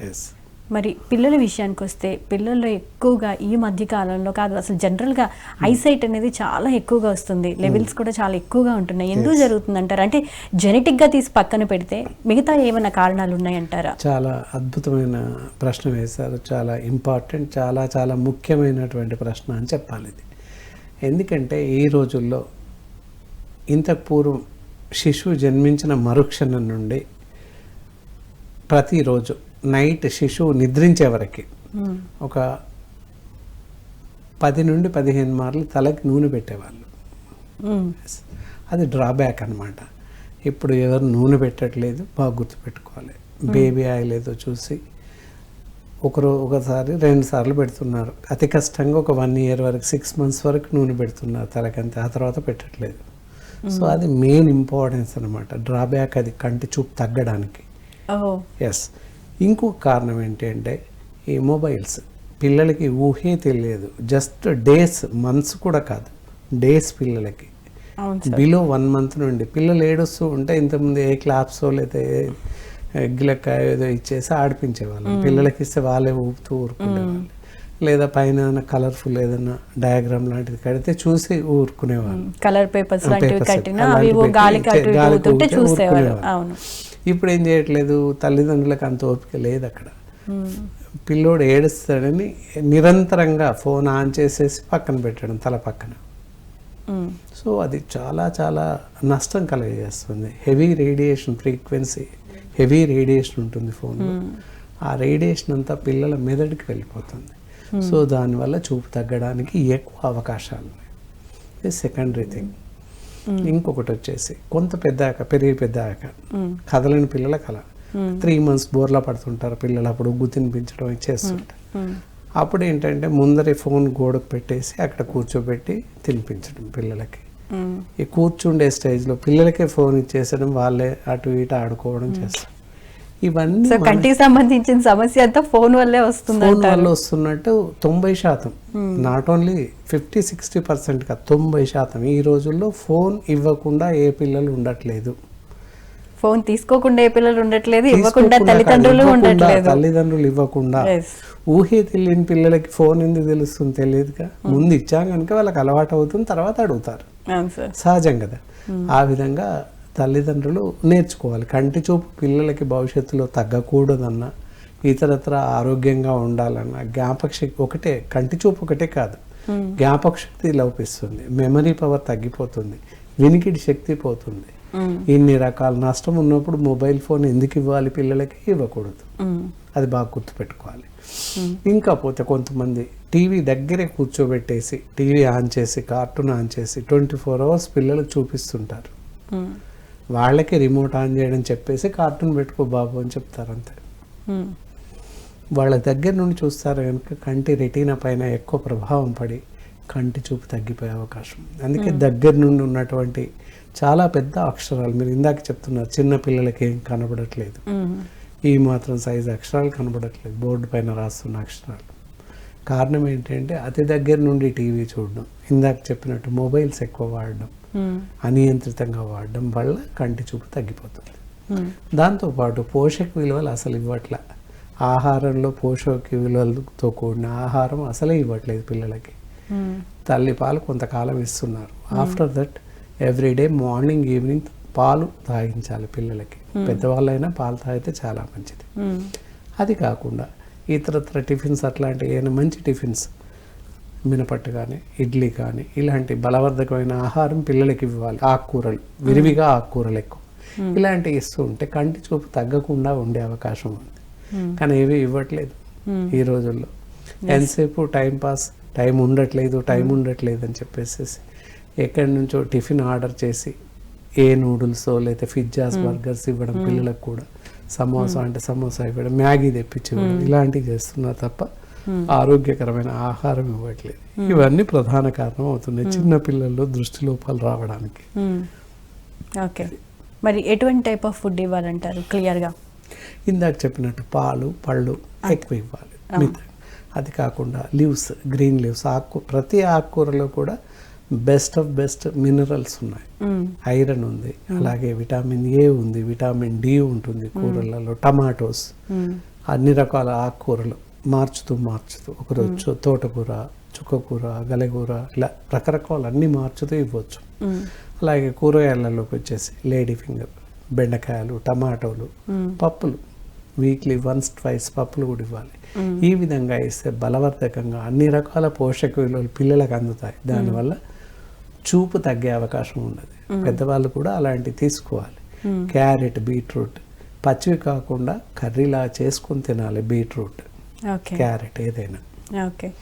Yes మరి పిల్లల విషయానికి వస్తే పిల్లల్లో ఎక్కువగా ఈ మధ్య కాలంలో కాదు అసలు జనరల్గా ఐసైట్ అనేది చాలా ఎక్కువగా వస్తుంది. లెవెల్స్ కూడా చాలా ఎక్కువగా ఉంటున్నాయి. ఎందుకు జరుగుతుంది అంటారు అంటే జెనెటిక్గా తీసి పక్కన పెడితే మిగతా ఏమైనా కారణాలు ఉన్నాయంటారా? చాలా అద్భుతమైన ప్రశ్న వేశారు. చాలా ఇంపార్టెంట్ చాలా చాలా ముఖ్యమైనటువంటి ప్రశ్న అని చెప్పాలి ఇది. ఎందుకంటే ఈ రోజుల్లో ఇంతకు పూర్వం శిశువు జన్మించిన మరుక్షణం నుండి ప్రతిరోజు నైట్ శిశువు నిద్రించే వరకు ఒక పది నుండి పదిహేను మార్లు తలకి నూనె పెట్టేవాళ్ళు. మ్మ్. అది డ్రాబ్యాక్ అన్నమాట. ఇప్పుడు ఎవరు నూనె పెట్టట్లేదు బాగా గుర్తుపెట్టుకోవాలి. బేబీ ఆయిల్ ఏదో చూసి ఒకరో ఒకసారి రెండు సార్లు పెడుతున్నారు. అతి కష్టంగా ఒక వన్ ఇయర్ వరకు సిక్స్ మంత్స్ వరకు నూనె పెడుతున్నారు తలకంతే. ఆ తర్వాత పెట్టట్లేదు. సో అది మెయిన్ ఇంపార్టెన్స్ అనమాట డ్రాబ్యాక్ అది కంటి చూపు తగ్గడానికి. ఎస్ ఇంకొక కారణం ఏంటి అంటే ఈ మొబైల్స్ పిల్లలకి ఊహే తెలియదు. జస్ట్ డేస్ మంత్స్ కూడా కాదు. డేస్ పిల్లలకి. బిలో వన్ మంత్ నుండి పిల్లలు ఏడుస్తూ ఉంటే ఇంతకుముందు ఏ క్లాప్సో లేకపోతే గిలక్కాయ ఏదో ఇచ్చేసి ఆడిపించేవాళ్ళం. పిల్లలకి ఇస్తే వాళ్ళే ఊపుతూ ఊరుకునేవాళ్ళు లేదా పైన కలర్ఫుల్ ఏదైనా డయాగ్రామ్ లాంటిది కడితే చూసి ఊరుకునేవాళ్ళు. కలర్ పేపర్స్ కట్టినా ఇప్పుడు ఏం చేయట్లేదు? తల్లిదండ్రులకు అంత ఓపిక లేదు అక్కడ. పిల్లోడు ఏడుస్తాడని నిరంతరంగా ఫోన్ ఆన్ చేసేసి పక్కన పెట్టడం తల పక్కన. సో అది చాలా చాలా నష్టం కలగజేస్తుంది. Heavy radiation frequency heavy radiation ఉంటుంది ఫోన్లో. ఆ రేడియేషన్ అంతా పిల్లల మెదడుకి వెళ్ళిపోతుంది. సో దానివల్ల చూపు తగ్గడానికి ఎక్కువ అవకాశాలు ఉన్నాయి సెకండరీ థింగ్ ఇంకొకటి వచ్చేసి కొంత పెద్దాక పెరిగి పెద్దాక మ్మ్. కదలని పిల్లల కల మ్మ్. త్రీ మంత్స్ బోర్లా పడుతుంటారు పిల్లలు అప్పుడు ఉగ్గు తినిపించడం ఇచ్చేస్తుంటారు మ్మ్. అప్పుడు ఏంటంటే ముందరే ఫోన్ గోడకు పెట్టేసి అక్కడ కూర్చోబెట్టి తినిపించడం పిల్లలకి. ఈ కూర్చుండే స్టేజ్లో పిల్లలకే ఫోన్ ఇచ్చేసడం వాళ్ళే అటు ఇటు ఆడుకోవడం చేస్తారు ఇవన్నీ కంటికి సంబంధించిన సమస్య అంతా ఫోన్ వల్లే వస్తుంది ఫోన్ వల్ల వస్తున్నట్టు తొంభై శాతం. Not only fifty sixty percent కాదు తొంభై శాతం. ఈ రోజుల్లో ఫోన్ ఇవ్వకుండా ఏ పిల్లలు ఉండట్లేదు. ఫోన్ తీసుకోకుండా ఏ పిల్లలు ఉండట్లేదు ఇవ్వకుండా తల్లిదండ్రులు ఉండట్లేదు. తల్లిదండ్రులు ఇవ్వకుండా. ఊహే తెలియని పిల్లలకి ఫోన్ ఎందుకు తెలుస్తుంది తెలియదుగా ముందు ఇచ్చా కనుక వాళ్ళకి అలవాటు అవుతుంది తర్వాత అడుగుతారు. సహజం కదా. ఆ విధంగా తల్లిదండ్రులు నేర్చుకోవాలి. కంటి చూపు పిల్లలకి భవిష్యత్తులో తగ్గకూడదన్నా ఇతరత్ర ఆరోగ్యంగా ఉండాలన్నా జ్ఞాపక శక్తి ఒకటే కంటి చూపు ఒకటే కాదు. జ్ఞాపక శక్తి లోపిస్తుంది. మెమరీ పవర్ తగ్గిపోతుంది. వినికిడి శక్తి పోతుంది. ఇన్ని రకాల నష్టం ఉన్నప్పుడు మొబైల్ ఫోన్ ఎందుకు ఇవ్వాలి పిల్లలకి? ఇవ్వకూడదు. అది బాగా గుర్తుపెట్టుకోవాలి. ఇంకా పోతే కొంతమంది టీవీ దగ్గరే కూర్చోబెట్టేసి టీవీ ఆన్ చేసి కార్టూన్ ఆన్ చేసి ట్వంటీ ఫోర్ అవర్స్ పిల్లలకు చూపిస్తుంటారు. వాళ్ళకి రిమోట్ ఆన్ చేయడం చెప్పేసి కార్టూన్ పెట్టుకో బాబు అని చెప్తారు అంతే. వాళ్ళ దగ్గర నుండి చూస్తారు కనుక కంటి రెటీనా పైన ఎక్కువ ప్రభావం పడి కంటి చూపు తగ్గిపోయే అవకాశం. అందుకే దగ్గర నుండి ఉన్నటువంటి చాలా పెద్ద అక్షరాలు మీరు ఇందాక చెప్తున్నారు చిన్న పిల్లలకి ఏం కనబడట్లేదు. ఈ మాత్రం సైజు అక్షరాలు కనబడట్లేదు బోర్డు పైన రాస్తున్న అక్షరాలు కారణం ఏంటంటే అతి దగ్గర నుండి టీవీ చూడడం ఇందాక చెప్పినట్టు మొబైల్స్ ఎక్కువ వాడడం. అనియంత్రితంగా వాడడం వల్ల కంటి చూపు తగ్గిపోతుంది. దాంతోపాటు పోషక విలువలు అసలు ఇవ్వట్లే ఆహారంలో పోషక విలువలతో కూడిన ఆహారం అసలే ఇవ్వట్లేదు పిల్లలకి. తల్లి పాలు కొంతకాలం ఇస్తున్నారు after that every day morning evening పాలు తాగించాలి పిల్లలకి పెద్దవాళ్ళైనా పాలు తాగితే చాలా మంచిది. అది కాకుండా ఇతరత్ర టిఫిన్స్ అట్లాంటి ఏమైనా మంచి టిఫిన్స్? మినపట్టు కానీ ఇడ్లీ కానీ ఇలాంటి బలవర్ధకమైన ఆహారం పిల్లలకి ఇవ్వాలి. ఆకుకూరలు విరివిగా ఆకుకూరలు ఎక్కువ. ఇలాంటివి ఇస్తూ ఉంటే కంటి చూపు తగ్గకుండా ఉండే అవకాశం ఉంది. కానీ ఏవి ఇవ్వట్లేదు. ఈ రోజుల్లో. ఎంతసేపు టైం పాస్? టైం ఉండట్లేదు టైం ఉండట్లేదు అని చెప్పేసి ఎక్కడి నుంచో టిఫిన్ ఆర్డర్ చేసి ఏ నూడిల్స్ లేకపోతే పిజ్జాస్ బర్గర్స్ ఇవ్వడం పిల్లలకు కూడా సమోసా అంటే సమోసా ఇవ్వడం మ్యాగీ తెప్పించి ఇవ్వడం ఇలాంటివి చేస్తున్నారు తప్ప ఆరోగ్యకరమైన ఆహారం ఇవ్వట్లేదు. ఇవన్నీ ప్రధాన కారణం అవుతున్నాయి చిన్న పిల్లల్లో దృష్టి లోపాలు రావడానికి. ఓకే మరి ఎటువంటి టైప్ ఆఫ్ ఫుడ్ ఇవ్వాలంటారు? క్లియర్గా ఇందాక చెప్పినట్టు పాలు పళ్ళు ఎక్కువ ఇవ్వాలి. అది కాకుండా లీవ్స్ గ్రీన్ లీవ్స్ ఆకు ప్రతి ఆకుకూరలో కూడా బెస్ట్ ఆఫ్ బెస్ట్ మినరల్స్ ఉన్నాయి. ఐరన్ ఉంది అలాగే విటామిన్ ఏ ఉంది విటామిన్ డి ఉంటుంది కూరలలో టమాటోస్ అన్ని రకాల ఆకుకూరలు మార్చుతూ మార్చుతూ ఒకరోజు తోటకూర చుక్కకూర గలగూర ఇలా రకరకాల అన్ని మార్చుతూ ఇవ్వచ్చు. అలాగే కూరగాయలలోకి వచ్చేసి లేడీ ఫింగర్ బెండకాయలు టమాటోలు. పప్పులు వీక్లీ వన్స్ ట్వైస్ పప్పులు కూడా ఇవ్వాలి. ఈ విధంగా ఇస్తే బలవర్ధకంగా అన్ని రకాల పోషక విలువలు పిల్లలకు అందుతాయి. దానివల్ల చూపు తగ్గే అవకాశం ఉండదు. పెద్దవాళ్ళు కూడా అలాంటివి తీసుకోవాలి. క్యారెట్ బీట్రూట్ పచ్చివి కాకుండా కర్రీలా చేసుకొని తినాలి బీట్రూట్ క్యారెట్ ఏదైనా. ఓకే.